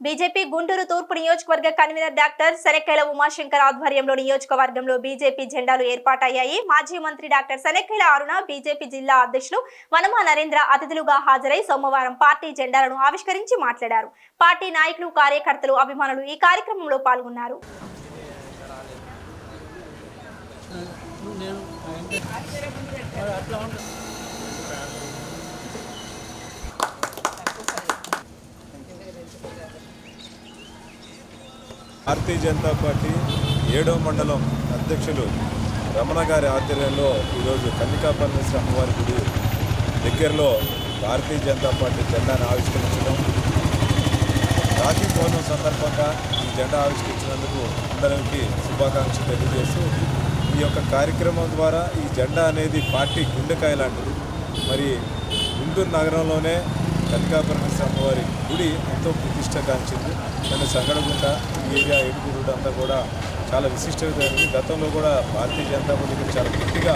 BJP Guntur తూర్పు నియోజకవర్గ convener doctor శనక్కేల Umashankar ఆధ్వర్యంలో నియోజకవర్గంలో బీజేపీ జెండాలు ఏర్పాటయ్యాయి మాజీ మంత్రి డాక్టర్ శనక్కేల అరుణ బీజేపీ జిల్లా అధ్యక్షులు వనమా నరేంద్ర అతిథులుగా హాజరై సోమవారం పార్టీ జెండాలను ఆవిష్కరించి మాట్లాడారు పార్టీ నాయకులు కార్యకర్తలు అభిమానులు ఈ కార్యక్రమంలో పాల్గొన్నారు అట్లా భారతీయ జనతా పార్టీ ఏడో మండలం అధ్యక్షులు రమణ గారి ఆధ్వర్యంలో ఈరోజు కన్నికాపరమేశ్వర అమ్మవారి గుడి దగ్గరలో భారతీయ జనతా పార్టీ జెండాను ఆవిష్కరించడం. రాఖీ పౌర్ణం సందర్భంగా ఈ జెండా ఆవిష్కరించినందుకు అందరికి శుభాకాంక్షలు తెలియజేస్తూ ఈ యొక్క కార్యక్రమం ద్వారా ఈ జెండా అనేది పార్టీ గుండెకాయ లాంటిది. మరి గుంటూరు నగరంలోనే కనకాపరమేశ్వర అమ్మవారి గుడి ఎంతో ప్రతిష్టగాంచింది. దాని సంగడగుంట ఏరియా ఏడుగురుడు అంతా కూడా చాలా విశిష్టమైనది. గతంలో కూడా భారతీయ జనతా పార్టీకి చాలా గట్టిగా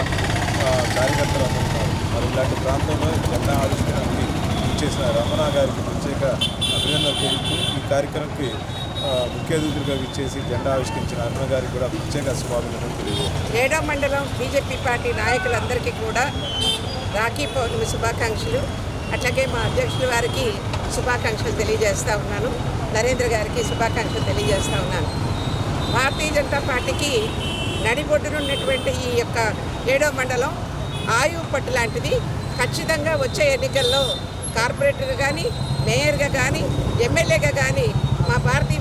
కార్యకర్తలు అందుతున్నారు మరి ఇలాంటి ప్రాంతంలో జెండా ఆవిష్కరణకి చేసిన రమణ గారికి ప్రత్యేక అభినందన తెలుపుతూ ఈ కార్యక్రమంకి ముఖ్య అతిథులుగా విచ్చేసి జెండా ఆవిష్కరించిన అరుణ గారికి కూడా ప్రత్యేక స్వాగతం తెలియజేస్తాను ఏడో మండలం బీజేపీ పార్టీ నాయకులందరికీ కూడా రాఖీ పౌర్ణమి శుభాకాంక్షలు. అట్లాగే మా అధ్యక్షుల వారికి శుభాకాంక్షలు తెలియజేస్తూ ఉన్నాను. నరేంద్ర గారికి శుభాకాంక్షలు తెలియజేస్తూ ఉన్నాను. భారతీయ జనతా పార్టీకి నడిబొడ్డున ఉన్నటువంటి ఈ యొక్క ఏడో మండలం ఆయువు పట్టు లాంటిది. ఖచ్చితంగా వచ్చే ఎన్నికల్లో కార్పొరేటర్గా కానీ మేయర్గా కానీ ఎమ్మెల్యేగా కానీ మా భారతీయ